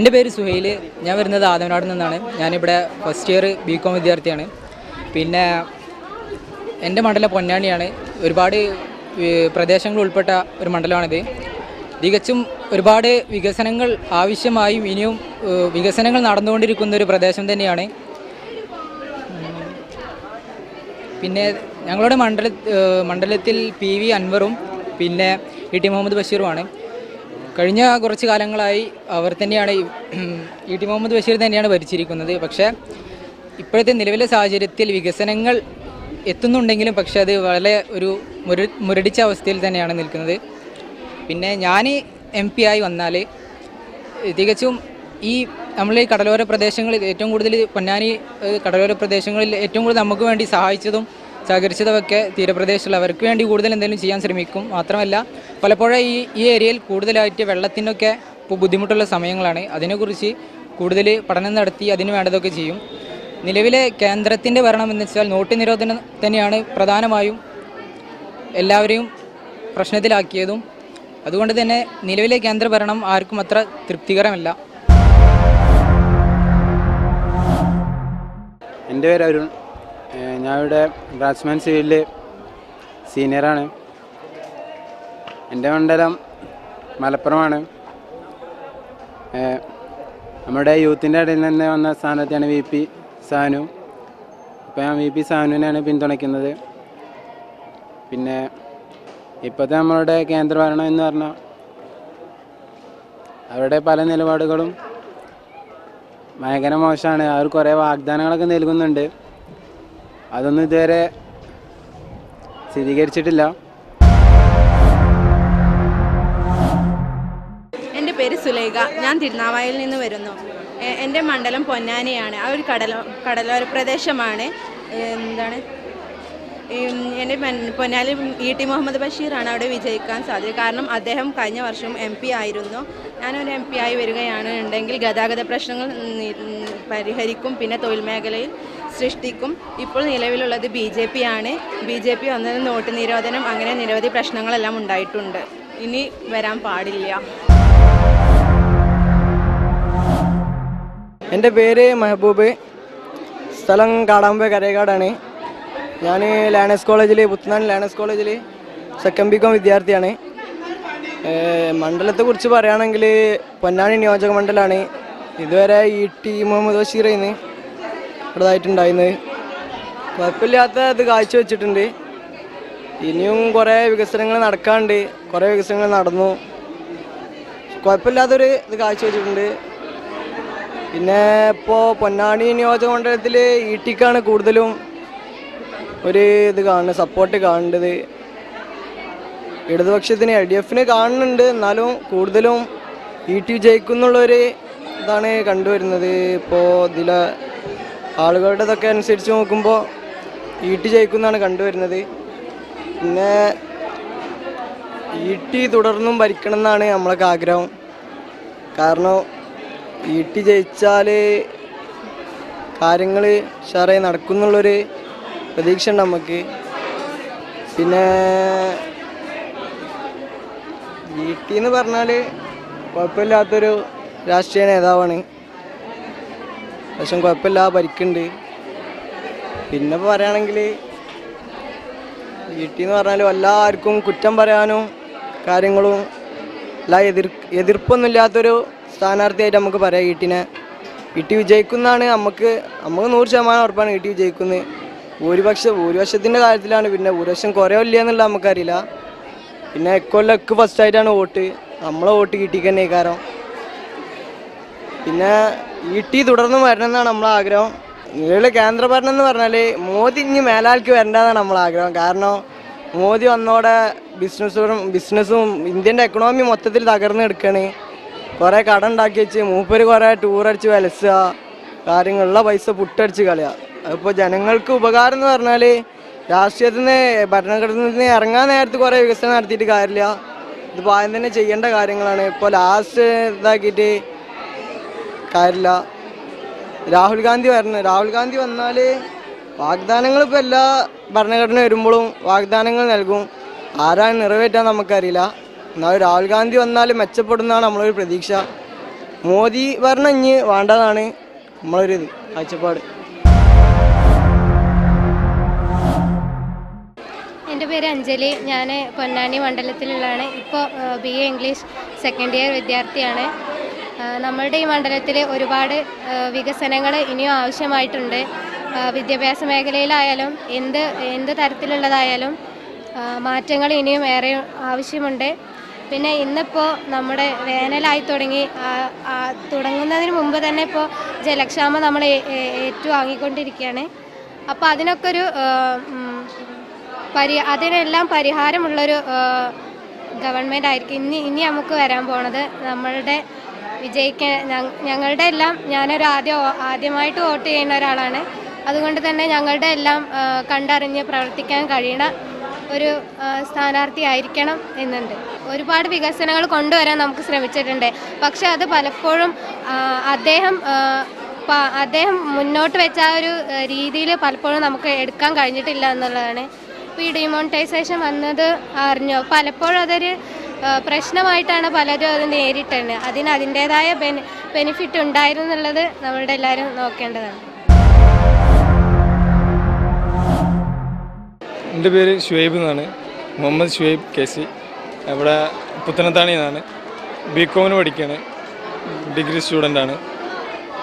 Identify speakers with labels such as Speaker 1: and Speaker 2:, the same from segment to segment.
Speaker 1: എന്റെ പേര് സുഹൈൽ. ഞാൻ വരുന്നത് ആദവനാട് നിന്നാണ്. ഞാനിവിടെ ഫസ്റ്റ് ഇയർ ബി കോം വിദ്യാർത്ഥിയാണ്. പിന്നെ എന്റെ മണ്ഡലം പൊന്നാണിയാണ് ഒരുപാട് പ്രദേശങ്ങൾ ഉൾപ്പെട്ട ഒരു മണ്ഡലമാണിത്. തികച്ചും ഒരുപാട് വികസനങ്ങൾ ആവശ്യമായും ഇനിയും വികസനങ്ങൾ നടന്നുകൊണ്ടിരിക്കുന്ന ഒരു പ്രദേശം തന്നെയാണ്. പിന്നെ ഞങ്ങളുടെ മണ്ഡല മണ്ഡലത്തിൽ പി വി അൻവറും പിന്നെ ഇ ടി മുഹമ്മദ് ബഷീറുമാണ് കഴിഞ്ഞ കുറച്ച് കാലങ്ങളായി അവർ തന്നെയാണ് ഇ ടി മുഹമ്മദ് ബഷീർ തന്നെയാണ് ഭരിച്ചിരിക്കുന്നത്. പക്ഷേ ഇപ്പോഴത്തെ നിലവിലെ സാഹചര്യത്തിൽ വികസനങ്ങൾ എത്തുന്നുണ്ടെങ്കിലും പക്ഷേ അത് വളരെ ഒരു മുര മുരടിച്ച അവസ്ഥയിൽ തന്നെയാണ് നിൽക്കുന്നത്. പിന്നെ ഞാൻ എം പി ആയി വന്നാൽ തികച്ചും ഈ നമ്മൾ ഈ കടലോര പ്രദേശങ്ങളിൽ ഏറ്റവും കൂടുതൽ പൊന്നാനി കടലോര പ്രദേശങ്ങളിൽ ഏറ്റവും കൂടുതൽ നമുക്ക് വേണ്ടി സഹായിച്ചതും സഹകരിച്ചതുമൊക്കെ തീരപ്രദേശത്തുള്ള അവർക്ക് വേണ്ടി കൂടുതൽ എന്തെങ്കിലും ചെയ്യാൻ ശ്രമിക്കും. മാത്രമല്ല പലപ്പോഴും ഈ ഈ ഏരിയയിൽ കൂടുതലായിട്ട് വെള്ളത്തിനൊക്കെ ബുദ്ധിമുട്ടുള്ള സമയങ്ങളാണ്. അതിനെക്കുറിച്ച് കൂടുതൽ പഠനം നടത്തി അതിന് വേണ്ടതൊക്കെ ചെയ്യും. നിലവിലെ കേന്ദ്രത്തിന്റെ ഭരണം എന്ന് വെച്ചാൽ നോട്ട് നിരോധനം തന്നെയാണ് പ്രധാനമായും എല്ലാവരെയും പ്രശ്നത്തിലാക്കിയതും. അതുകൊണ്ട് തന്നെ നിലവിലെ കേന്ദ്രഭരണം ആർക്കും അത്ര തൃപ്തികരമല്ല.
Speaker 2: എന്റെ പേര് അരുൺ. ഞാൻ ഇവിടെ ബാറ്റ്സ്മാൻ സിവിലിൽ സീനിയറാണ് എന്റെ മണ്ഡലം മലപ്പുറമാണ്. നമ്മുടെ യൂത്തിന്റെ ഇടയിൽ നിന്ന് വന്ന സ്ഥാനത്താണ് വി പി സാനു. ഇപ്പോൾ ഞാൻ വി പി സാനുവിനെയാണ് പിന്തുണയ്ക്കുന്നത്. പിന്നെ ഇപ്പോഴത്തെ നമ്മളുടെ കേന്ദ്രഭരണം എന്ന് പറഞ്ഞാൽ അവരുടെ പല നിലപാടുകളും ഭയങ്കര മോശമാണ്. അവർ കുറേ വാഗ്ദാനങ്ങളൊക്കെ നൽകുന്നുണ്ട്. അതൊന്നും ഇതുവരെ സ്ഥിരീകരിച്ചിട്ടില്ല.
Speaker 3: എന്റെ പേര് സുലൈഖ. ഞാൻ തിരുനാവായിൽ നിന്ന് വരുന്നു. എന്റെ മണ്ഡലം പൊന്നാനിയാണ്. ആ ഒരു കടല കടലോര പ്രദേശമാണ്. എന്താണ്? എന്റെ പൊന്നാലി ഇ ടി മുഹമ്മദ് ബഷീറാണ് അവിടെ വിജയിക്കാൻ സാധ്യത. കാരണം അദ്ദേഹം കഴിഞ്ഞ വർഷം എം പി ആയിരുന്നു. ഞാനൊരു എം പി ആയി വരികയാണ്. ഉണ്ടെങ്കിൽ ഗതാഗത പ്രശ്നങ്ങൾ പരിഹരിക്കും. പിന്നെ തൊഴിൽ മേഖലയിൽ സൃഷ്ടിക്കും. ഇപ്പോൾ നിലവിലുള്ളത് ബി ജെ പി ആണ് ബി ജെ പി വന്നത് നോട്ട് നിരോധനം. അങ്ങനെ നിരവധി പ്രശ്നങ്ങളെല്ലാം ഉണ്ടായിട്ടുണ്ട്. ഇനി വരാൻ പാടില്ല.
Speaker 4: എന്റെ പേര് മെഹബൂബ്. സ്ഥലം കാടാമ്പ കരേക്കാടാണ് ഞാൻ ലേണേഴ്സ് കോളേജിൽ പുത്തനാട് ലേണേഴ്സ് കോളേജിൽ സെക്കൻഡ് ബി കോം വിദ്യാർത്ഥിയാണ്. മണ്ഡലത്തെ കുറിച്ച് പറയുകയാണെങ്കിൽ പൊന്നാനി നിയോജക മണ്ഡലമാണ് ഇതുവരെ ഈ ടി മുഹമ്മദ് ബഷീർ ഇന്ന് ഇവിടെതായിട്ടുണ്ടായിരുന്നത് കുഴപ്പമില്ലാത്ത ഇത് കാഴ്ചവെച്ചിട്ടുണ്ട് ഇനിയും കുറേ വികസനങ്ങൾ നടക്കാണ്ട് കുറേ വികസനങ്ങൾ നടന്നു. കുഴപ്പമില്ലാത്തൊരു ഇത് കാഴ്ചവെച്ചിട്ടുണ്ട് പിന്നെ ഇപ്പോൾ പൊന്നാണി നിയോജക മണ്ഡലത്തിൽ ഇ ടിക്കാണ് കൂടുതലും ഒരു ഇത് കാണുന്നത് സപ്പോർട്ട് കാണേണ്ടത് ഇടതുപക്ഷത്തിന് എൽ ഡി എഫിന് കാണുന്നുണ്ട്. എന്നാലും കൂടുതലും ഇ ടി ജയിക്കുന്നുള്ളൊരു ഇതാണ് കണ്ടുവരുന്നത്. ഇപ്പോൾ ഇതിലെ ആളുകളുടെ ഇതൊക്കെ അനുസരിച്ച് നോക്കുമ്പോൾ ഈട്ടി ജയിക്കുന്നതാണ് കണ്ടുവരുന്നത്. പിന്നെ ഈട്ടി തുടർന്നും ഭരിക്കണം എന്നാണ് നമ്മളൊക്കെ ആഗ്രഹം. കാരണം ഈട്ടി ജയിച്ചാൽ കാര്യങ്ങൾ ഉഷാറായി നടക്കുന്നുള്ളൊരു പ്രതീക്ഷ ഉണ്ട് നമുക്ക് പിന്നെ ഈട്ടി എന്ന് പറഞ്ഞാൽ കുഴപ്പമില്ലാത്തൊരു രാഷ്ട്രീയ നേതാവാണ് പക്ഷെ കുഴപ്പമില്ല പരിക്കുണ്ട്. പിന്നെ പറയുകയാണെങ്കിൽ വീട്ടിൽ നിന്ന് പറഞ്ഞാൽ എല്ലാവർക്കും കുറ്റം പറയാനും കാര്യങ്ങളും എല്ലാ എതിർ എതിർപ്പൊന്നും ഇല്ലാത്തൊരു സ്ഥാനാർത്ഥിയായിട്ട് നമുക്ക് പറയാം വീട്ടിനെ. വീട്ടി വിജയിക്കുന്നതാണ് നമുക്ക് നമുക്ക് നൂറ് ശതമാനം ഉറപ്പാണ് വീട്ടി വിജയിക്കുന്നത്. ഭൂരിപക്ഷം ഭൂരിപക്ഷത്തിന്റെ കാര്യത്തിലാണ് പിന്നെ ഭൂരിപക്ഷം കുറവില്ല എന്നുള്ള നമുക്കറിയില്ല. പിന്നെ എക്കൊല്ലം എക്ക് ഫസ്റ്റായിട്ടാണ് വോട്ട്. നമ്മളെ വോട്ട് കിട്ടിക്കന്നെ കാരണം പിന്നെ ഈട്ടി തുടർന്ന് വരണം എന്നാണ് നമ്മളെ ആഗ്രഹം. നിലവിലെ കേന്ദ്ര ഭരണം എന്ന് പറഞ്ഞാൽ മോദി ഇനി മേലാൽക്ക് വരണ്ടെന്നാണ് നമ്മളെ ആഗ്രഹം. കാരണം മോദി വന്നോടെ ബിസിനസ്സും ബിസിനസ്സും ഇന്ത്യന്റെ എക്കണോമി മൊത്തത്തിൽ തകർന്നു എടുക്കണ് കുറേ കട ഉണ്ടാക്കി വെച്ച് മൂപ്പര് കുറേ ടൂർ അടിച്ച് വലസുക കാര്യങ്ങളുള്ള പൈസ പുട്ടടിച്ച് കളയുക. അതിപ്പോൾ ജനങ്ങൾക്ക് ഉപകാരം എന്ന് പറഞ്ഞാൽ രാഷ്ട്രീയത്തിൽ നിന്ന് ഭരണഘടനയിൽ നിന്ന് ഇറങ്ങാൻ നേരത്ത് കുറേ വികസനം നടത്തിയിട്ട് കാര്യമില്ല. ഇതിപ്പോൾ ആദ്യം തന്നെ ചെയ്യേണ്ട കാര്യങ്ങളാണ്. ഇപ്പോൾ ലാസ്റ്റ് ഇതാക്കിയിട്ട് കാര്യമില്ല. രാഹുൽ ഗാന്ധി വരണം. രാഹുൽ ഗാന്ധി വന്നാൽ വാഗ്ദാനങ്ങൾ ഇപ്പോൾ എല്ലാ ഭരണഘടന വരുമ്പോഴും വാഗ്ദാനങ്ങൾ നൽകും. ആരാണ് നിറവേറ്റാൻ നമുക്കറിയില്ല. എന്നാൽ രാഹുൽ ഗാന്ധി വന്നാൽ മെച്ചപ്പെടുന്നതാണ് നമ്മളൊരു പ്രതീക്ഷ. മോദി ഭരണം ഇനി വേണ്ടതാണ് നമ്മളൊരു ഇത് കാഴ്ചപ്പാട്.
Speaker 5: എന്റെ പേര് അഞ്ജലി. ഞാൻ പൊന്നാനി മണ്ഡലത്തിലുള്ളതാണ്. ഇപ്പോൾ B A English second year വിദ്യാർത്ഥിയാണ്. നമ്മളുടെ ഈ മണ്ഡലത്തിൽ ഒരുപാട് വികസനങ്ങൾ ഇനിയും ആവശ്യമായിട്ടുണ്ട്. വിദ്യാഭ്യാസ മേഖലയിലായാലും എന്ത് എന്ത് തരത്തിലുള്ളതായാലും മാറ്റങ്ങൾ ഇനിയും ഏറെ ആവശ്യമുണ്ട്. പിന്നെ ഇന്നിപ്പോൾ നമ്മുടെ വേനലായി തുടങ്ങി തുടങ്ങുന്നതിന് മുമ്പ് തന്നെ ഇപ്പോൾ ജലക്ഷാമം നമ്മൾ ഏറ്റുവാങ്ങിക്കൊണ്ടിരിക്കുകയാണ്. അപ്പോൾ അതിനൊക്കെ ഒരു പരി അതിനെല്ലാം പരിഹാരമുള്ളൊരു ഗവൺമെന്റ് ആയിരിക്കും ഇനി ഇനി നമുക്ക് വരാൻ പോണത് നമ്മളുടെ വിജയിക്കാൻ ഞങ്ങളുടെ എല്ലാം ഞാനൊരു ആദ്യം ആദ്യമായിട്ട് വോട്ട് ചെയ്യുന്ന ഒരാളാണ്. അതുകൊണ്ട് തന്നെ ഞങ്ങളുടെ എല്ലാം കണ്ടറിഞ്ഞ് പ്രവർത്തിക്കാൻ കഴിയണ ഒരു സ്ഥാനാർത്ഥി ആയിരിക്കണം എന്നുണ്ട്. ഒരുപാട് വികസനങ്ങൾ കൊണ്ടുവരാൻ നമുക്ക് ശ്രമിച്ചിട്ടുണ്ട്. പക്ഷെ അത് പലപ്പോഴും അദ്ദേഹം അദ്ദേഹം മുന്നോട്ട് വെച്ച ആ ഒരു രീതിയിൽ പലപ്പോഴും നമുക്ക് എടുക്കാൻ കഴിഞ്ഞിട്ടില്ല എന്നുള്ളതാണ്. ഇപ്പോൾ ഈ ഡിമോണിറ്റൈസേഷൻ വന്നത് അറിഞ്ഞോ? പലപ്പോഴും അതൊരു പ്രശ്നമായിട്ടാണ് പലരും അത് നേരിട്ടത്. അതിന് അതിന്റേതായ ബെനി ബെനിഫിറ്റ് ഉണ്ടായിരുന്നു എന്നുള്ളത് നമ്മളുടെ എല്ലാവരും നോക്കേണ്ടതാണ്.
Speaker 6: എന്റെ പേര് ഷുഹൈബ് എന്നാണ്. Muhammad Shuhaib K C. ഇവിടെ പുത്തനത്താണി എന്നാണ്. ബി കോമിന് പഠിക്കുകയാണ് ഡിഗ്രി സ്റ്റുഡന്റാണ്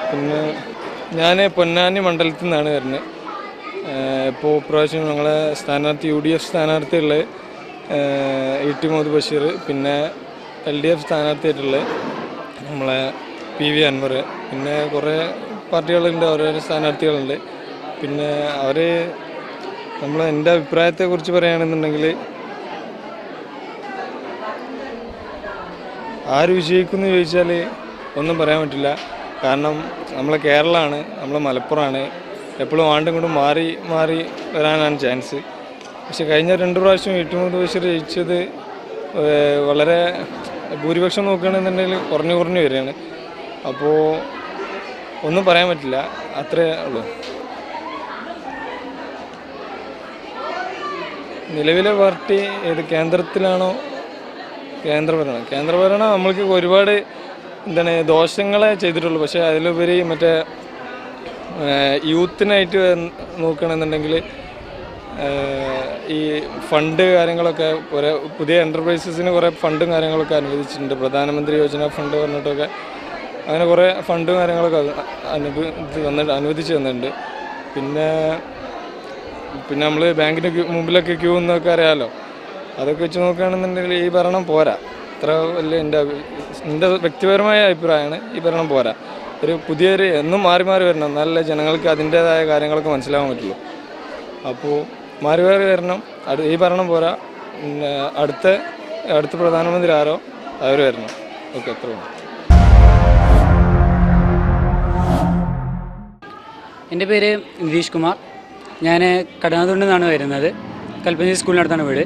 Speaker 6: പിന്നെ ഞാൻ പൊന്നാനി മണ്ഡലത്തിൽ നിന്നാണ് വരുന്നത്. ഇപ്പോൾ പ്രാവശ്യം ഞങ്ങളെ സ്ഥാനാർത്ഥി യു ഡി എഫ് സ്ഥാനാർത്ഥിയുള്ളത് ഇ ടി മുഹമ്മദ് ബഷീർ പിന്നെ എൽ ഡി എഫ് സ്ഥാനാർത്ഥിയായിട്ടുള്ള നമ്മളെ പി വി അൻവർ പിന്നെ കുറേ പാർട്ടികളുണ്ട് ഓരോരോ സ്ഥാനാർത്ഥികളുണ്ട്. പിന്നെ അവർ നമ്മൾ എന്റെ അഭിപ്രായത്തെക്കുറിച്ച് പറയുകയാണെന്നുണ്ടെങ്കിൽ ആര് വിജയിക്കുമെന്ന് ചോദിച്ചാൽ ഒന്നും പറയാൻ പറ്റില്ല. കാരണം നമ്മളെ കേരളമാണ് നമ്മളെ മലപ്പുറമാണ്. എപ്പോഴും ആണ്ടും കൊണ്ടും മാറി മാറി വരാനാണ് ചാൻസ്. പക്ഷെ കഴിഞ്ഞ രണ്ട് പ്രാവശ്യം ഏറ്റവും ബഷീർ ജയിച്ചത് വളരെ ഭൂരിപക്ഷം നോക്കുകയാണെന്നുണ്ടെങ്കിൽ കുറഞ്ഞു കുറഞ്ഞു വരികയാണ്. അപ്പോൾ ഒന്നും പറയാൻ പറ്റില്ല അത്രേ ഉള്ളൂ. നിലവിലെ പാർട്ടി ഏത് കേന്ദ്രത്തിലാണോ കേന്ദ്രഭരണം. കേന്ദ്രഭരണം നമ്മൾക്ക് ഒരുപാട് എന്താണ് ദോഷങ്ങളെ ചെയ്തിട്ടുള്ളൂ. പക്ഷേ അതിലുപരി മറ്റേ യൂത്തിനായിട്ട് നോക്കുകയാണെന്നുണ്ടെങ്കിൽ ഈ ഫണ്ട് കാര്യങ്ങളൊക്കെ കുറേ പുതിയ എന്റർപ്രൈസസിന് കുറേ ഫണ്ടും കാര്യങ്ങളൊക്കെ അനുവദിച്ചിട്ടുണ്ട്. പ്രധാനമന്ത്രി യോജന ഫണ്ട് പറഞ്ഞിട്ടൊക്കെ അങ്ങനെ കുറേ ഫണ്ടും കാര്യങ്ങളൊക്കെ അത് അനുഭവ തന്നിട്ട് അനുവദിച്ച് തന്നിട്ടുണ്ട്. പിന്നെ പിന്നെ നമ്മൾ ബാങ്കിന്റെ മുമ്പിലൊക്കെ ക്യൂ എന്നൊക്കെ അറിയാമല്ലോ അതൊക്കെ വെച്ച് നോക്കുകയാണെന്നുണ്ടെങ്കിൽ ഈ ഭരണം പോരാ. അത്ര വലിയ എന്റെ എന്റെ വ്യക്തിപരമായ അഭിപ്രായമാണ് ഈ ഭരണം പോരാ. ഒരു പുതിയൊരു എന്നും മാറി മാറി വരണം. നല്ല ജനങ്ങൾക്ക് അതിന്റേതായ കാര്യങ്ങളൊക്കെ മനസ്സിലാവാൻ പറ്റുള്ളൂ. അപ്പോൾ മാറി വരണം. ഈ ഭരണം പോരാ. അടുത്ത അടുത്ത പ്രധാനമന്ത്രി ആരോ അവർ വരണം. ഓക്കെ എത്ര
Speaker 7: എന്റെ പേര് നിതീഷ് കുമാർ. ഞാൻ കടനാതുണ്ടിൽ നിന്നാണ് വരുന്നത്. കൽപ്പഞ്ചി സ്കൂളിനടുത്താണ് വീട്.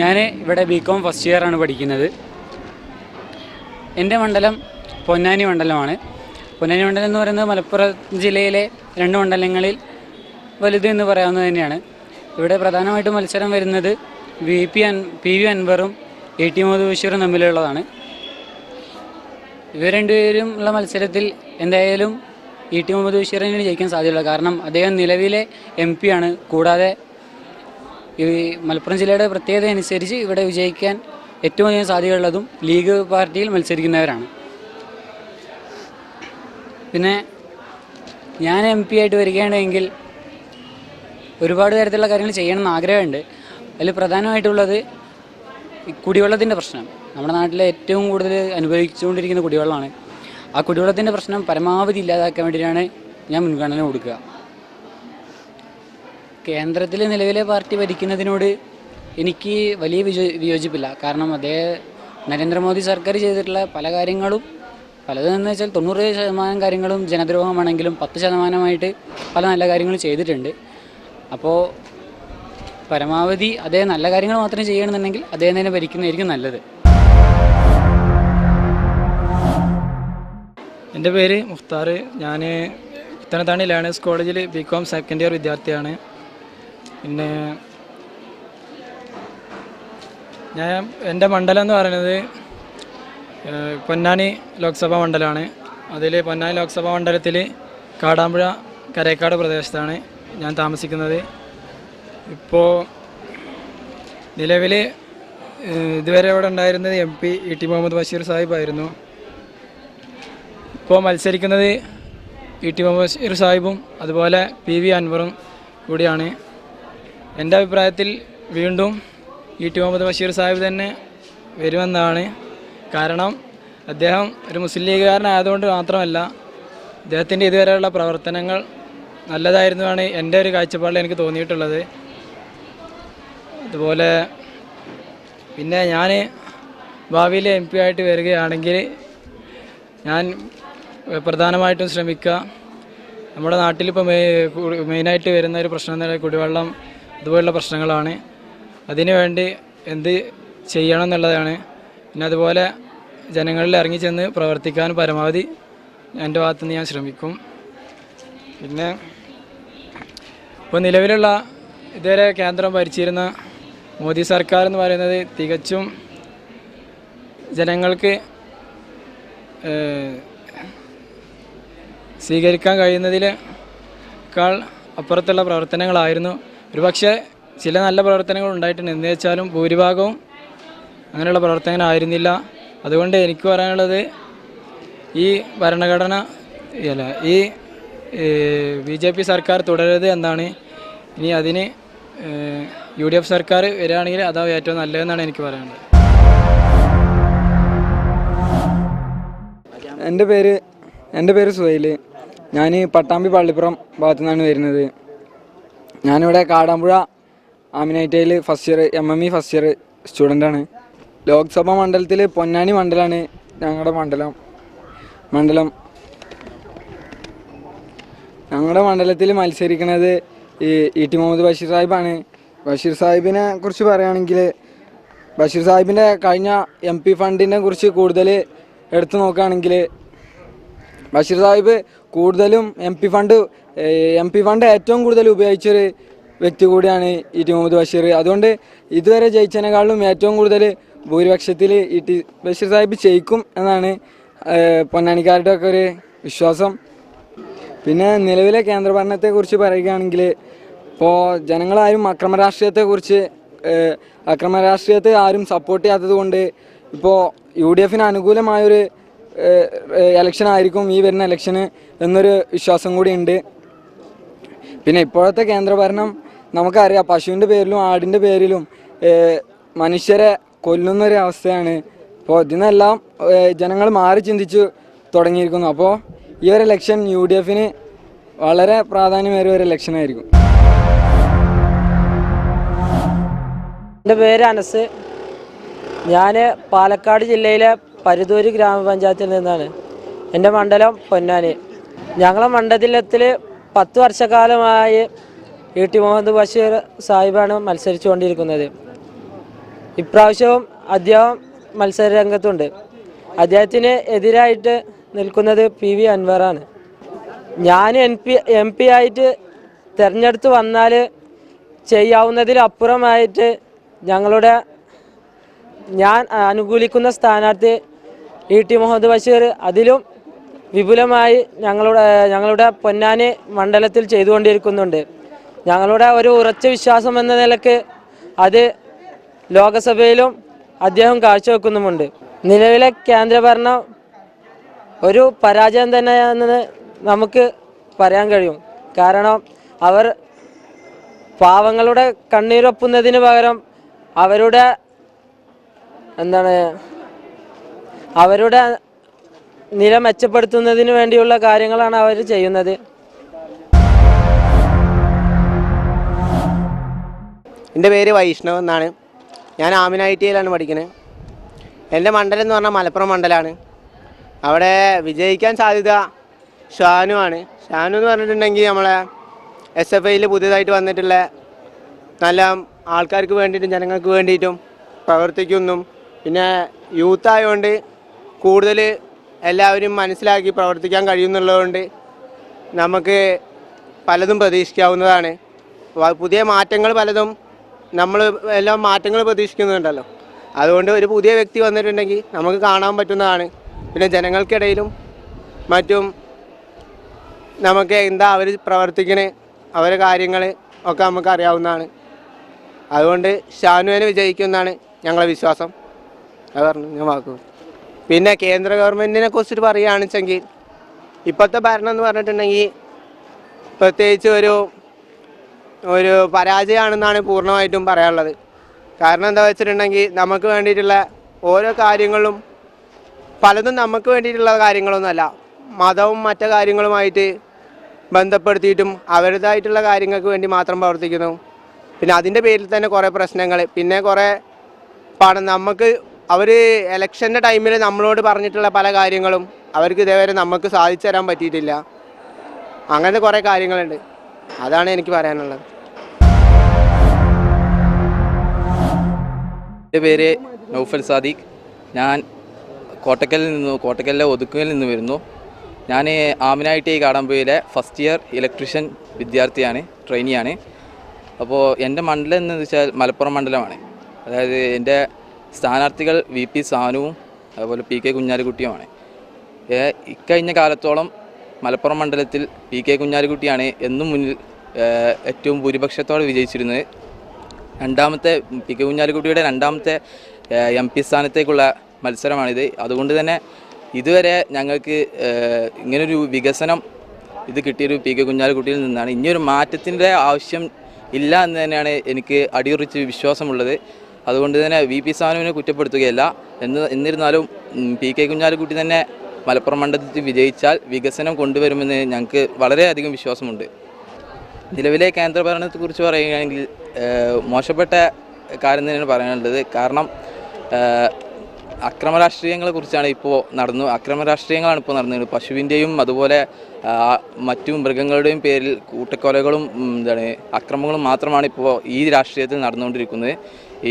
Speaker 7: ഞാൻ ഇവിടെ ബി കോം ഫസ്റ്റ് ഇയർ ആണ് പഠിക്കുന്നത്. എന്റെ മണ്ഡലം പൊന്നാനി മണ്ഡലമാണ്. പൊന്നാനി മണ്ഡലം എന്ന് പറയുന്നത് മലപ്പുറം ജില്ലയിലെ രണ്ട് മണ്ഡലങ്ങളിൽ വലുത് എന്ന് പറയാവുന്നത് തന്നെയാണ്. ഇവിടെ പ്രധാനമായിട്ടും മത്സരം വരുന്നത് വി പി അൻ പി വി അൻവറും എ ടി മുഹമ്മദ് ബഷീറും തമ്മിലുള്ളതാണ്. ഇവർ രണ്ടുപേരും ഉള്ള മത്സരത്തിൽ എന്തായാലും ഇ ടി മുഹമ്മദ് ബഷീറിന് ജയിക്കാൻ സാധ്യതയുള്ളത്. കാരണം അദ്ദേഹം നിലവിലെ എം പി ആണ്. കൂടാതെ ഈ മലപ്പുറം ജില്ലയുടെ പ്രത്യേകത അനുസരിച്ച് ഇവിടെ വിജയിക്കാൻ ഏറ്റവും അധികം സാധ്യതയുള്ളതും ലീഗ് പാർട്ടിയിൽ മത്സരിക്കുന്നവരാണ്. പിന്നെ ഞാൻ എം പി ആയിട്ട് വരികയാണെങ്കിൽ ഒരുപാട് തരത്തിലുള്ള കാര്യങ്ങൾ ചെയ്യണമെന്ന് ആഗ്രഹമുണ്ട്. അതിൽ പ്രധാനമായിട്ടുള്ളത് കുടിവെള്ളത്തിന്റെ പ്രശ്നം. നമ്മുടെ നാട്ടിലെ ഏറ്റവും കൂടുതൽ അനുഭവിച്ചുകൊണ്ടിരിക്കുന്ന കുടിവെള്ളമാണ്. ആ കുടിവെള്ളത്തിന്റെ പ്രശ്നം പരമാവധി ഇല്ലാതാക്കാൻ വേണ്ടിയിട്ടാണ് ഞാൻ മുൻഗണന കൊടുക്കുക. കേന്ദ്രത്തിൽ നിലവിലെ പാർട്ടി ഭരിക്കുന്നതിനോട് എനിക്ക് വലിയ വിയോജിപ്പില്ല. കാരണം അദ്ദേഹം നരേന്ദ്രമോദി സർക്കാർ ചെയ്തിട്ടുള്ള പല കാര്യങ്ങളും പലതെന്ന് വെച്ചാൽ തൊണ്ണൂറ് ശതമാനം കാര്യങ്ങളും ജനദ്രോഹമാണെങ്കിലും പത്ത് ശതമാനമായിട്ട് പല നല്ല കാര്യങ്ങളും ചെയ്തിട്ടുണ്ട്. അപ്പോൾ പരമാവധി അദ്ദേഹം നല്ല കാര്യങ്ങൾ മാത്രം ചെയ്യണമെന്നുണ്ടെങ്കിൽ അദ്ദേഹം തന്നെ ഭരിക്കുന്നതായിരിക്കും നല്ലത്.
Speaker 8: എന്റെ പേര് മുഖ്താർ ഞാൻ പുത്തനത്താണി ലേണേഴ്സ് കോളേജിൽ ബി കോം സെക്കൻഡ് ഇയർ വിദ്യാർത്ഥിയാണ്. പിന്നെ ഞാൻ എന്റെ മണ്ഡലം എന്ന് പറയുന്നത് പൊന്നാനി ലോക്സഭാ മണ്ഡലമാണ്. അതിൽ പൊന്നാനി ലോക്സഭാ മണ്ഡലത്തിൽ കാടാമ്പുഴ കരേക്കാട് പ്രദേശത്താണ്. ഞാൻ താമസിക്കുന്നത്. ഇപ്പോൾ നിലവിൽ ഇതുവരെ അവിടെ ഉണ്ടായിരുന്നത് M P E T Muhammad Basheer സാഹിബായിരുന്നു ഇപ്പോൾ മത്സരിക്കുന്നത് ഇ ടി മുഹമ്മദ് ബഷീർ സാഹിബും അതുപോലെ പി വി അൻവറും കൂടിയാണ്. എന്റെ അഭിപ്രായത്തിൽ വീണ്ടും ഇ ടി മുഹമ്മദ് ബഷീർ സാഹിബ് തന്നെ വരുമെന്നാണ് കാരണം അദ്ദേഹം ഒരു മുസ്ലിം ലീഗുകാരനായതുകൊണ്ട് മാത്രമല്ല അദ്ദേഹത്തിന്റെ ഇതുവരെയുള്ള പ്രവർത്തനങ്ങൾ നല്ലതായിരുന്നുവാണ് എന്റെ ഒരു കാഴ്ചപ്പാടിൽ എനിക്ക് തോന്നിയിട്ടുള്ളത്. അതുപോലെ പിന്നെ ഞാൻ ഭാവിയിൽ എം പി ആയിട്ട് വരികയാണെങ്കിൽ ഞാൻ പ്രധാനമായിട്ടും ശ്രമിക്കുക. നമ്മുടെ നാട്ടിലിപ്പോൾ മെയ് മെയിനായിട്ട് വരുന്ന ഒരു പ്രശ്നം എന്ന് കുടിവെള്ളം ഇതുപോലുള്ള പ്രശ്നങ്ങളാണ്. അതിനു വേണ്ടി എന്ത് ചെയ്യണം എന്നുള്ളതാണ്. പിന്നെ അതുപോലെ ജനങ്ങളിൽ ഇറങ്ങിച്ചെന്ന് പ്രവർത്തിക്കാൻ പരമാവധി എന്റെ ഭാഗത്തുനിന്ന് ഞാൻ ശ്രമിക്കും. പിന്നെ ഇപ്പോൾ നിലവിലുള്ള ഇതുവരെ കേന്ദ്രം ഭരിച്ചിരുന്ന മോദി സർക്കാർ എന്ന് പറയുന്നത് തികച്ചും ജനങ്ങൾക്ക് സ്വീകരിക്കാൻ കഴിയുന്നതിലേക്കാൾ അപ്പുറത്തുള്ള പ്രവർത്തനങ്ങളായിരുന്നു. ഒരുപക്ഷെ ചില നല്ല പ്രവർത്തനങ്ങൾ ഉണ്ടായിട്ടുണ്ട്. എന്ന് വെച്ചാലും ഭൂരിഭാഗവും അങ്ങനെയുള്ള പ്രവർത്തനങ്ങളായിരുന്നില്ല. അതുകൊണ്ട് എനിക്ക് പറയാനുള്ളത് ഈ ഭരണഘടന അല്ല ഈ ബി ജെ പി സർക്കാർ തുടരരുത് എന്നാണ്. ഇനി അതിന് യു ഡി എഫ് സർക്കാർ വരികയാണെങ്കിൽ അതാവും ഏറ്റവും നല്ലതെന്നാണ് എനിക്ക് പറയാനുള്ളത്.
Speaker 9: എന്റെ പേര് എന്റെ പേര് സുഹൈൽ ഞാൻ പട്ടാമ്പി പള്ളിപ്പുറം ഭാഗത്തു നിന്നാണ് വരുന്നത്. ഞാനിവിടെ Kadampuzha ആമിനൈറ്റയിൽ first year M M E first year സ്റ്റുഡന്റാണ് Lok Sabha മണ്ഡലത്തിൽ പൊന്നാനി മണ്ഡലമാണ് ഞങ്ങളുടെ മണ്ഡലം. മണ്ഡലം ഞങ്ങളുടെ മണ്ഡലത്തിൽ മത്സരിക്കുന്നത് ഈ ഇ ടി മുഹമ്മദ് ബഷീർ സാഹിബാണ്. ബഷീർ സാഹിബിനെ കുറിച്ച് പറയുകയാണെങ്കിൽ ബഷീർ സാഹിബിന്റെ കഴിഞ്ഞ എം പി ഫണ്ടിനെ കുറിച്ച് കൂടുതൽ എടുത്തു നോക്കുകയാണെങ്കിൽ ബഷീർ സാഹിബ് കൂടുതലും M P fund M P fund ഏറ്റവും കൂടുതൽ ഉപയോഗിച്ചൊരു വ്യക്തി കൂടിയാണ് ഇ ടി മുഹമ്മദ് ബഷീർ. അതുകൊണ്ട് ഇതുവരെ ജയിച്ചതിനേക്കാളും ഏറ്റവും കൂടുതൽ ഭൂരിപക്ഷത്തിൽ ഇ ടി ബഷീർ സാഹിബ് ജയിക്കും എന്നാണ് പൊന്നാണിക്കാരുടെയൊക്കെ ഒരു വിശ്വാസം. പിന്നെ നിലവിലെ കേന്ദ്രഭരണത്തെക്കുറിച്ച് പറയുകയാണെങ്കിൽ ഇപ്പോൾ ജനങ്ങളാരും അക്രമ രാഷ്ട്രീയത്തെക്കുറിച്ച് അക്രമ രാഷ്ട്രീയത്തെ ആരും സപ്പോർട്ട് ചെയ്യാത്തത് കൊണ്ട് ഇപ്പോൾ യു ഡി എഫിന് അനുകൂലമായൊരു ഇലക്ഷൻ ആയിരിക്കും ഈ വരുന്ന ഇലക്ഷന് എന്നൊരു വിശ്വാസം കൂടിയുണ്ട് പിന്നെ ഇപ്പോഴത്തെ കേന്ദ്രഭരണം നമുക്കറിയാം പശുവിന്റെ പേരിലും ആടിന്റെ പേരിലും മനുഷ്യരെ കൊല്ലുന്നൊരു അവസ്ഥയാണ് അപ്പോൾ ഇതിനെല്ലാം ജനങ്ങൾ മാറി ചിന്തിച്ചു തുടങ്ങിയിരിക്കുന്നു. അപ്പോൾ ഈ ഒരു ഇലക്ഷൻ യു ഡി എഫിന് വളരെ പ്രാധാന്യമേറിയ ഒരു ഇലക്ഷൻ ആയിരിക്കും.
Speaker 10: എന്റെ പേര് അനസ്. ഞാൻ പാലക്കാട് ജില്ലയിലെ പരുതൂര് ഗ്രാമപഞ്ചായത്തിൽ നിന്നാണ്. എന്റെ മണ്ഡലം പൊന്നാനി. ഞങ്ങളെ മണ്ഡലത്തിൽ പത്ത് വർഷക്കാലമായി ഇ ടി മുഹമ്മദ് ബഷീർ സാഹിബാണ് മത്സരിച്ചു കൊണ്ടിരിക്കുന്നത് ഇപ്രാവശ്യവും അദ്ദേഹം മത്സര രംഗത്തുണ്ട് അദ്ദേഹത്തിന് എതിരായിട്ട് നിൽക്കുന്നത് പി വി അൻവറാണ്. ഞാൻ എൻ പി എം പി ആയിട്ട് തിരഞ്ഞെടുത്ത് വന്നാൽ ചെയ്യാവുന്നതിലപ്പുറമായിട്ട് ഞങ്ങളുടെ ഞാൻ അനുകൂലിക്കുന്ന സ്ഥാനാർത്ഥി ഇ ടി മുഹമ്മദ് ബഷീർ അതിലും വിപുലമായി ഞങ്ങളുടെ ഞങ്ങളുടെ പൊന്നാനി മണ്ഡലത്തിൽ ചെയ്തുകൊണ്ടിരിക്കുന്നുണ്ട്. ഞങ്ങളുടെ ഒരു ഉറച്ച വിശ്വാസം എന്ന നിലയ്ക്ക് അത് ലോകസഭയിലും അദ്ദേഹം കാഴ്ചവെക്കുന്നുമുണ്ട്. നിലവിലെ കേന്ദ്രഭരണം ഒരു പരാജയം തന്നെയാണെന്ന് നമുക്ക് പറയാൻ കഴിയും. കാരണം അവർ പാവങ്ങളുടെ കണ്ണീരൊപ്പുന്നതിന് പകരം അവരുടെ എന്താണ് അവരുടെ നില മെച്ചപ്പെടുത്തുന്നതിന് വേണ്ടിയുള്ള കാര്യങ്ങളാണ് അവർ ചെയ്യുന്നത്.
Speaker 11: എന്റെ പേര് വൈഷ്ണവ് എന്നാണ്. ഞാൻ ആമിന ഐ ടി ഐയിലാണ് പഠിക്കുന്നത് എന്റെ മണ്ഡലം എന്ന് പറഞ്ഞാൽ മലപ്പുറം മണ്ഡലമാണ്. അവിടെ വിജയിക്കാൻ സാധ്യത ഷാനു ആണ്. ഷാനു എന്ന് പറഞ്ഞിട്ടുണ്ടെങ്കിൽ നമ്മളെ എസ് എഫ് ഐയിൽ പുതിയതായിട്ട് വന്നിട്ടുള്ള നല്ല ആൾക്കാർക്ക് വേണ്ടിയിട്ടും ജനങ്ങൾക്ക് വേണ്ടിയിട്ടും പ്രവർത്തിക്കുന്നു. പിന്നെ യൂത്ത് ആയതുകൊണ്ട് കൂടുതൽ എല്ലാവരും മനസ്സിലാക്കി പ്രവർത്തിക്കാൻ കഴിയുന്നുള്ളതുകൊണ്ട് നമുക്ക് പലതും പ്രതീക്ഷിക്കാവുന്നതാണ്. പുതിയ മാറ്റങ്ങൾ പലതും നമ്മൾ എല്ലാം മാറ്റങ്ങൾ പ്രതീക്ഷിക്കുന്നുണ്ടല്ലോ. അതുകൊണ്ട് ഒരു പുതിയ വ്യക്തി വന്നിട്ടുണ്ടെങ്കിൽ നമുക്ക് കാണാൻ പറ്റുന്നതാണ്. പിന്നെ ജനങ്ങൾക്കിടയിലും മറ്റും നമുക്ക് എന്താ അവർ പ്രവർത്തിക്കണേ അവരെ കാര്യങ്ങൾ ഒക്കെ നമുക്ക് അറിയാവുന്നതാണ്. അതുകൊണ്ട് ഷാനുവിനെ വിജയിക്കുമെന്നാണ് ഞങ്ങളെ വിശ്വാസം. അത് പറഞ്ഞു ഞാൻ വാക്കു പിന്നെ കേന്ദ്ര ഗവൺമെന്റിനെ കുറിച്ചിട്ട് പറയുകയാണെച്ചെങ്കിൽ ഇപ്പോഴത്തെ ഭരണം എന്ന് പറഞ്ഞിട്ടുണ്ടെങ്കിൽ പ്രത്യേകിച്ച് ഒരു ഒരു പരാജയമാണെന്നാണ് പൂർണമായിട്ടും പറയാനുള്ളത്. കാരണം എന്താ വെച്ചിട്ടുണ്ടെങ്കിൽ നമുക്ക് വേണ്ടിയിട്ടുള്ള ഓരോ കാര്യങ്ങളും പലതും നമുക്ക് വേണ്ടിയിട്ടുള്ള കാര്യങ്ങളൊന്നുമല്ല. മതവും മറ്റു കാര്യങ്ങളുമായിട്ട് ബന്ധപ്പെടുത്തിയിട്ടും അവരുടേതായിട്ടുള്ള കാര്യങ്ങൾക്ക് വേണ്ടി മാത്രം പ്രവർത്തിക്കുന്നു. പിന്നെ അതിന്റെ പേരിൽ തന്നെ കുറേ പ്രശ്നങ്ങൾ. പിന്നെ കുറേ പണം നമുക്ക് അവർ ഇലക്ഷന്റെ ടൈമിൽ നമ്മളോട് പറഞ്ഞിട്ടുള്ള പല കാര്യങ്ങളും അവർക്ക് ഇതേവരെ നമുക്ക് സാധിച്ചു തരാൻ പറ്റിയിട്ടില്ല. അങ്ങനത്തെ കുറേ കാര്യങ്ങളുണ്ട്. അതാണ് എനിക്ക് പറയാനുള്ളത്.
Speaker 12: എന്റെ പേര് നൗഫൽ സാദിഖ്. ഞാൻ കോട്ടക്കലിൽ നിന്ന് കോട്ടക്കലിലെ ഒതുക്കുകയിൽ നിന്ന് വരുന്നു. ഞാൻ Amina I T first year electrician വിദ്യാർത്ഥിയാണ് ട്രെയിനിയാണ് അപ്പോൾ എന്റെ മണ്ഡലം എന്ന് വെച്ചാൽ മലപ്പുറം മണ്ഡലമാണ്. അതായത് എന്റെ സ്ഥാനാർത്ഥികൾ വി പി സാനുവും അതുപോലെ പി കെ കുഞ്ഞാലിക്കുട്ടിയുമാണ്. ഇക്കഴിഞ്ഞ കാലത്തോളം മലപ്പുറം മണ്ഡലത്തിൽ പി കെ കുഞ്ഞാലിക്കുട്ടിയാണ് എന്നും മുന്നിൽ ഏറ്റവും ഭൂരിപക്ഷത്തോടെ വിജയിച്ചിരുന്നത്. രണ്ടാമത്തെ പി കെ കുഞ്ഞാലിക്കുട്ടിയുടെ രണ്ടാമത്തെ എം പി സ്ഥാനത്തേക്കുള്ള മത്സരമാണിത്. അതുകൊണ്ട് തന്നെ ഇതുവരെ ഞങ്ങൾക്ക് ഇങ്ങനൊരു വികസനം ഇത് കിട്ടിയൊരു പി കെ കുഞ്ഞാലിക്കുട്ടിയിൽ നിന്നാണ്. ഇനിയൊരു മാറ്റത്തിന്റെ ആവശ്യം ഇല്ല എന്ന് തന്നെയാണ് എനിക്ക് അടിയുറിച്ച് വിശ്വാസമുള്ളത്. അതുകൊണ്ട് തന്നെ വി പി സാനുവിനെ കുറ്റപ്പെടുത്തുകയല്ല. എന്ന് എന്നിരുന്നാലും പി കെ കുഞ്ഞാലിക്കുട്ടി തന്നെ മലപ്പുറം മണ്ഡലത്തിൽ വിജയിച്ചാൽ വികസനം കൊണ്ടുവരുമെന്ന് ഞങ്ങൾക്ക് വളരെയധികം വിശ്വാസമുണ്ട്. നിലവിലെ കേന്ദ്ര ഭരണത്തെക്കുറിച്ച് പറയുകയാണെങ്കിൽ മോശപ്പെട്ട കാര്യം തന്നെയാണ് പറയാനുള്ളത്. കാരണം അക്രമ രാഷ്ട്രീയങ്ങളെ കുറിച്ചാണ് ഇപ്പോൾ നടന്നു. അക്രമ രാഷ്ട്രീയങ്ങളാണ് ഇപ്പോൾ നടന്നത് പശുവിന്റെയും അതുപോലെ മറ്റു മൃഗങ്ങളുടെയും പേരിൽ കൂട്ടക്കൊലകളും എന്താണ് അക്രമങ്ങളും മാത്രമാണ് ഇപ്പോൾ ഈ രാഷ്ട്രീയത്തിൽ നടന്നുകൊണ്ടിരിക്കുന്നത്.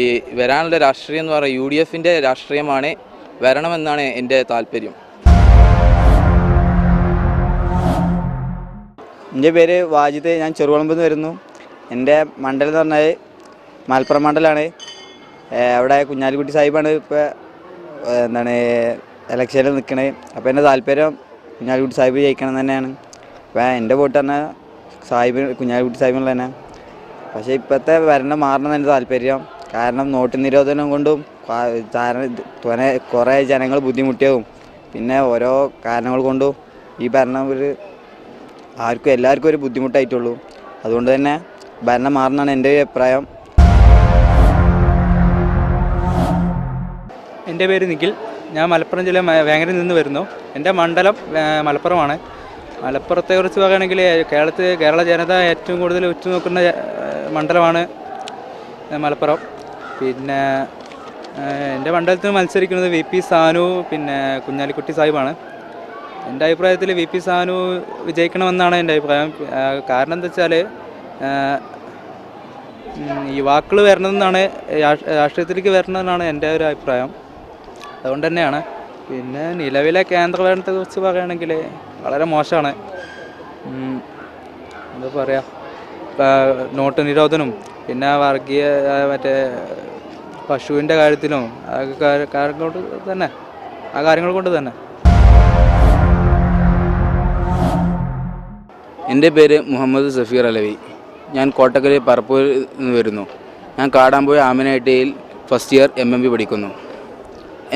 Speaker 12: ഈ വരാനുള്ള രാഷ്ട്രീയം എന്ന് പറയുന്നത് യു ഡി എഫിന്റെ രാഷ്ട്രീയമാണ്. വരണമെന്നാണ് എന്റെ താല്പര്യം.
Speaker 13: എന്റെ പേര് വാജിദ്. ഞാൻ ചെറുകുളമ്പിൽ നിന്ന് വരുന്നു. എന്റെ മണ്ഡലം എന്ന് പറഞ്ഞാൽ മലപ്പുറം മണ്ഡലമാണ്. അവിടെ കുഞ്ഞാലിക്കുട്ടി സാഹിബാണ് ഇപ്പോൾ എന്താണ് ഇലക്ഷനിൽ നിൽക്കണേ അപ്പോൾ എന്റെ താല്പര്യം കുഞ്ഞാലിക്കുട്ടി സാഹിബ് ജയിക്കണം തന്നെയാണ്. അപ്പോൾ എന്റെ വോട്ട് തന്നെ സാഹിബ് കുഞ്ഞാലിക്കുട്ടി സാഹിബിനുള്ള തന്നെ. പക്ഷേ ഇപ്പോഴത്തെ ഭരണം മാറണം എന്റെ താല്പര്യം. കാരണം നോട്ട് നിരോധനം കൊണ്ടും കുറേ ജനങ്ങൾ ബുദ്ധിമുട്ടിയാവും പിന്നെ ഓരോ കാരണങ്ങൾ കൊണ്ടും ഈ ഭരണം ഒരു ആർക്കും എല്ലാവർക്കും ഒരു ബുദ്ധിമുട്ടായിട്ടുള്ളൂ. അതുകൊണ്ട് തന്നെ ഭരണം മാറുന്നതാണ് എന്റെ അഭിപ്രായം.
Speaker 14: എന്റെ പേര് നിഖിൽ. ഞാൻ മലപ്പുറം ജില്ല വേങ്ങരയിൽ നിന്ന് വരുന്നു. എന്റെ മണ്ഡലം മലപ്പുറമാണ്. മലപ്പുറത്തെക്കുറിച്ച് പറയുകയാണെങ്കിൽ കേരളത്തിൽ കേരള ജനത ഏറ്റവും കൂടുതൽ ഉറ്റുനോക്കുന്ന മണ്ഡലമാണ് മലപ്പുറം. പിന്നെ എന്റെ മണ്ഡലത്തിൽ മത്സരിക്കുന്നത് വി പി സാനു പിന്നെ കുഞ്ഞാലിക്കുട്ടി സാഹിബാണ്. എന്റെ അഭിപ്രായത്തിൽ വി പി സാനു വിജയിക്കണമെന്നാണ് എന്റെ അഭിപ്രായം. കാരണം എന്താ വെച്ചാൽ യുവാക്കൾ വരണമെന്നാണ് രാഷ്ട്രീയത്തിലേക്ക് വരണമെന്നാണ് എന്റെ ഒരു അഭിപ്രായം. അതുകൊണ്ട് തന്നെയാണ് പിന്നെ നിലവിലെ കേന്ദ്ര ഭരണത്തെക്കുറിച്ച് പറയുകയാണെങ്കിൽ വളരെ മോശമാണ്. എന്താ പറയുക നോട്ട് നിരോധനം പിന്നെ വർഗീയ മറ്റേ പശുവിന്റെ കാര്യത്തിലും അതൊക്കെ കാര്യം കൊണ്ട് തന്നെ ആ കാര്യങ്ങൾ കൊണ്ട് തന്നെ.
Speaker 2: എന്റെ പേര് മുഹമ്മദ് സഫീർ അലവി. ഞാൻ കോട്ടക്കൽ പറപ്പൂരിൽ നിന്ന് വരുന്നു. ഞാൻ Kadampuzha ആമിനൈറ്റയിൽ first year M M B പഠിക്കുന്നു.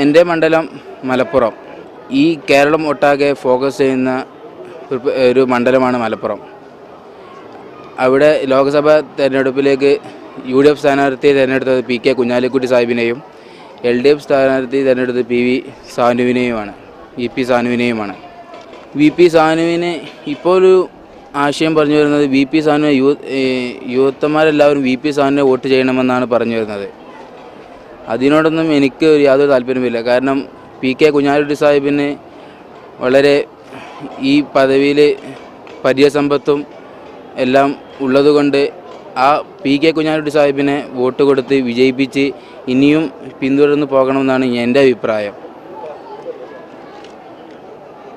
Speaker 2: എന്റെ മണ്ഡലം മലപ്പുറം. ഈ കേരളം ഒട്ടാകെ ഫോക്കസ് ചെയ്യുന്ന ഒരു മണ്ഡലമാണ് മലപ്പുറം. അവിടെ ലോക്സഭാ തിരഞ്ഞെടുപ്പിലേക്ക് യു ഡി എഫ് സ്ഥാനാർത്ഥിയെ തിരഞ്ഞെടുത്തത് പി കെ കുഞ്ഞാലിക്കുട്ടി സാഹിബിനെയും എൽ ഡി എഫ് സ്ഥാനാർത്ഥി തിരഞ്ഞെടുത്തത് പി വി സാനുവിനെയുമാണ് വി പി സാനുവിനെയുമാണ്. വി പി സാനുവിനെ ഇപ്പോൾ ഒരു ആശയം പറഞ്ഞു വരുന്നത് വി പി സാനുവിനെ യൂ യൂത്തന്മാരെല്ലാവരും വി പി സാനുവിനെ വോട്ട് ചെയ്യണമെന്നാണ് പറഞ്ഞു വരുന്നത്. അതിനോടൊന്നും എനിക്ക് യാതൊരു താല്പര്യമില്ല കാരണം പി കെ കുഞ്ഞാലിക്കുട്ടി സാഹിബിന് വളരെ ഈ പദവിയിൽ പരിചയസമ്പത്തും എല്ലാം ഉള്ളതുകൊണ്ട് ആ പി കെ കുഞ്ഞാലിക്കുട്ടി സാഹിബിനെ വോട്ട് കൊടുത്ത് വിജയിപ്പിച്ച് ഇനിയും പിന്തുടർന്ന് പോകണമെന്നാണ് എന്റെ അഭിപ്രായം.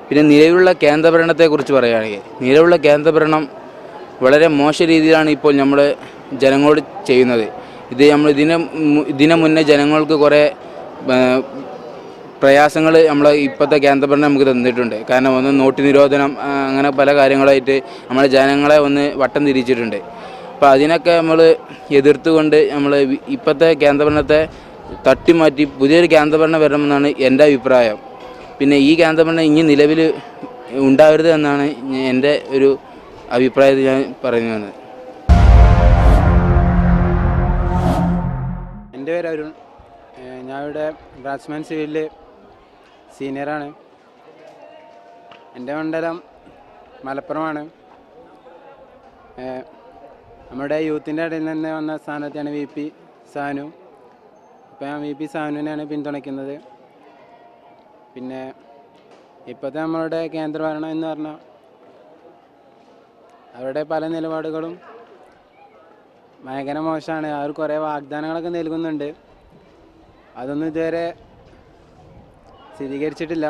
Speaker 2: പിന്നെ നിലവിലുള്ള കേന്ദ്രഭരണത്തെക്കുറിച്ച് പറയുകയാണെങ്കിൽ നിലവിലുള്ള കേന്ദ്രഭരണം വളരെ മോശ രീതിയിലാണ് ഇപ്പോൾ നമ്മൾ ജനങ്ങളോട് ചെയ്യുന്നത്. ഇത് നമ്മൾ ഇതിന് ഇതിനു മുന്നേ ജനങ്ങൾക്ക് കുറേ പ്രയാസങ്ങൾ നമ്മളെ ഇപ്പോഴത്തെ കേന്ദ്രഭരണം നമുക്ക് തന്നിട്ടുണ്ട്. കാരണം ഒന്ന് നോട്ട് നിരോധനം അങ്ങനെ പല കാര്യങ്ങളായിട്ട് നമ്മളെ ജനങ്ങളെ ഒന്ന് വട്ടം തിരിച്ചിട്ടുണ്ട്. അപ്പോൾ അതിനൊക്കെ നമ്മൾ എതിർത്തുകൊണ്ട് നമ്മൾ ഇപ്പോഴത്തെ കേന്ദ്രഭരണത്തെ തട്ടിമാറ്റി പുതിയൊരു കേന്ദ്രഭരണം വരണമെന്നാണ് എന്റെ അഭിപ്രായം. പിന്നെ ഈ കേന്ദ്രഭരണം ഇനി നിലവിൽ ഉണ്ടാകരുത് എന്നാണ് എന്റെ ഒരു അഭിപ്രായത്തിൽ ഞാൻ പറയുന്നത്. എന്റെ പേര് അരുൺ. ഞാൻ ഇവിടെ ബാറ്റ്സ്മാൻ സിവിലിൽ സീനിയറാണ് എന്റെ മണ്ഡലം മലപ്പുറമാണ്. നമ്മുടെ യൂത്തിന്റെ ഇടയിൽ നിന്ന് വന്ന സ്ഥാനത്താണ് വി പി സാനു. അപ്പോൾ ഞാൻ വി പി സാനുവിനെയാണ് പിന്തുണയ്ക്കുന്നത്. പിന്നെ ഇപ്പോഴത്തെ നമ്മളുടെ കേന്ദ്രഭരണം എന്ന് പറഞ്ഞാൽ അവരുടെ പല നിലപാടുകളും ഭയങ്കര മോശമാണ്. അവർ കുറേ വാഗ്ദാനങ്ങളൊക്കെ നൽകുന്നുണ്ട്. അതൊന്നും ഇതുവരെ സ്ഥിരീകരിച്ചിട്ടില്ല.